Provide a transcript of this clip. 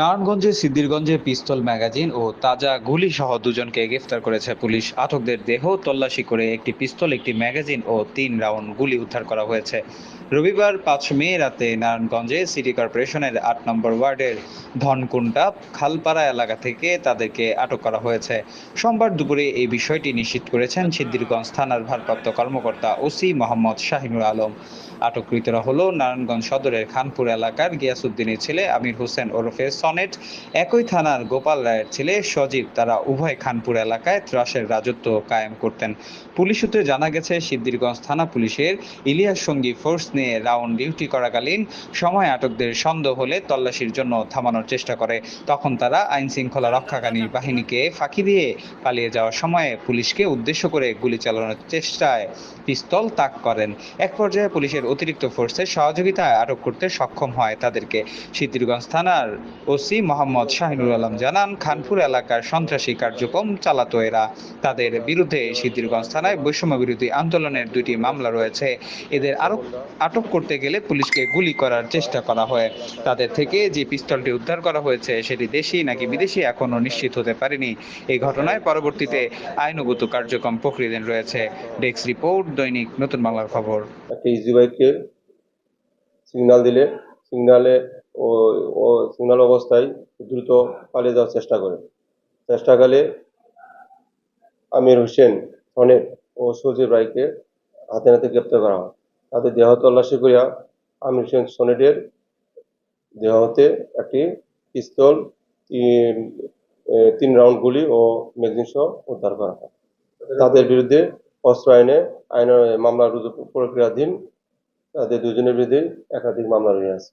নারায়ণগঞ্জে সিদ্দিরগঞ্জে পিস্তল ম্যাগাজিন ও তাজা গুলি সহ দুজনকে গ্রেফতার করেছে পুলিশ। আটকদের দেহ তল্লাশি করে একটি পিস্তল, একটি ম্যাগাজিন ও তিন রাউন্ড গুলি উদ্ধার করা হয়েছে। রবিবার পাঁচ মে রাতে নারায়ণগঞ্জে সিটি কর্পোরেশনের আট নম্বর ওয়ার্ডের ধনকুন্টা খালপাড়া এলাকা থেকে তাদেরকে আটক করা হয়েছে। সোমবার দুপুরে এই বিষয়টি নিশ্চিত করেছেন সিদ্দিরগঞ্জ থানার ভারপ্রাপ্ত কর্মকর্তা ওসি মোহাম্মদ শাহিনুর আলম। আটককৃতরা হলো নারায়ণগঞ্জ সদরের খানপুর এলাকার গিয়াসুদ্দিনের ছেলে আমির হোসেন ওরফে সনেট একই থানার গোপাল রায়ের ছেলে সজীব। তারা উভয় খানপুর এলাকায় ত্রাসের রাজত্ব কায়েম করতেন। পুলিশ সূত্রে জানা গেছে সিদ্দিরগঞ্জ থানা পুলিশের ইলিয়াস সঙ্গী ফোর্স নিয়ে রাউন্ড ডিউটি করাকালীন সময় আটকদের সন্দেহ হলে তল্লাশির জন্য থামানোর চেষ্টা করে। তখন তারা আইন শৃঙ্খলা রক্ষাকারী বাহিনীকে ফাঁকি দিয়ে পালিয়ে যাওয়ার সময়ে পুলিশকে উদ্দেশ্য করে গুলি চালানোর চেষ্টায় পিস্তল তাক করেন। এক পর্যায়ে পুলিশের অতিরিক্ত ফোর্সের সহযোগিতায় আটক করতে সক্ষম হয় তাদেরকে। সিদ্ধিরগঞ্জ থানার ওসি মোহাম্মদ শাহিনুর আলম জানান, খানপুর এলাকার সন্ত্রাসী কার্যক্রম চালাতো এরা। তাদের বিরুদ্ধে সিদ্ধিরগঞ্জ থানায় বৈষম্য বিরোধী আন্দোলনের দুটি মামলা রয়েছে। এদের আরও আটক করতে গেলে পুলিশকে গুলি করার চেষ্টা করা হয়। তাদের থেকে যে পিস্তলটি উদ্ধার করা হয়েছে, সেটি দেশি নাকি বিদেশি এখনও নিশ্চিত হতে পারেনি। এই ঘটনায় পরবর্তীতে আইনগত কার্যক্রম প্রক্রিয়াধীন রয়েছে। ডেস্ক রিপোর্ট, দৈনিক নতুন বাংলার খবর। একটা সিগন্যাল দিলে। সিগন্যালে ও ও সিগন্যাল অবস্থায় দ্রুত পালিয়ে যাওয়ার চেষ্টা করে। চেষ্টাকালে আমির হোসেন সনেট ও সজীব রায়কে হাতে নাতে গ্রেপ্তার করা হয়। তাদের দেহ তল্লাশি করিয়া আমির হোসেন সনেটের দেহ হতে একটি পিস্তল তিন রাউন্ড গুলি ও ম্যাগজিন সহ উদ্ধার করা হয়। তাদের বিরুদ্ধে অস্ত্র আইনে, আইন মামলা রুজু প্রক্রিয়াধীন, তাদের দুজনের বিরুদ্ধে একাধিক মামলা রয়ে আছে।